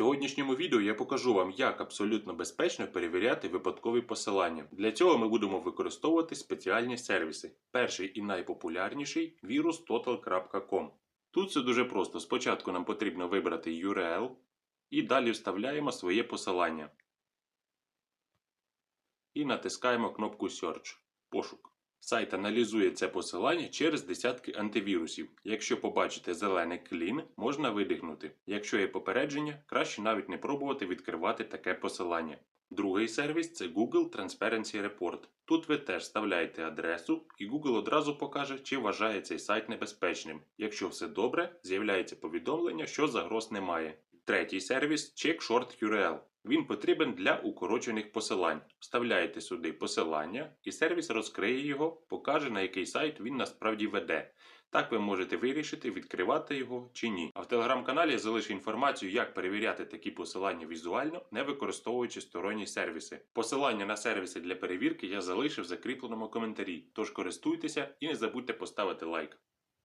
сьогоднішньому відео я покажу вам, як абсолютно безпечно перевіряти випадкові посилання. Для цього ми будемо використовувати спеціальні сервіси. Перший і найпопулярніший вірус total.com. Тут все дуже просто. Спочатку нам потрібно вибрати URL і далі вставляємо своє посилання. І натискаємо кнопку Search пошук. Сайт аналізує це посилання через десятки антивірусів. Якщо побачите зелений клін, можна видихнути. Якщо є попередження, краще навіть не пробувати відкривати таке посилання. Другий сервіс це Google Transparency Report. Тут ви теж вставляєте адресу, і Google одразу покаже, чи вважає цей сайт небезпечним. Якщо все добре, з'являється повідомлення, що загроз немає. Третій сервіс Check Short URL. Він потрібен для укорочених посилань. Вставляєте сюди посилання, і сервіс розкриє його, покаже на який сайт він насправді веде. Так ви можете вирішити, відкривати його чи ні. А в телеграм-каналі я залишу інформацію, як перевіряти такі посилання візуально, не використовуючи сторонні сервіси. Посилання на сервіси для перевірки я залишив в закріпленому коментарі. Тож користуйтеся і не забудьте поставити лайк.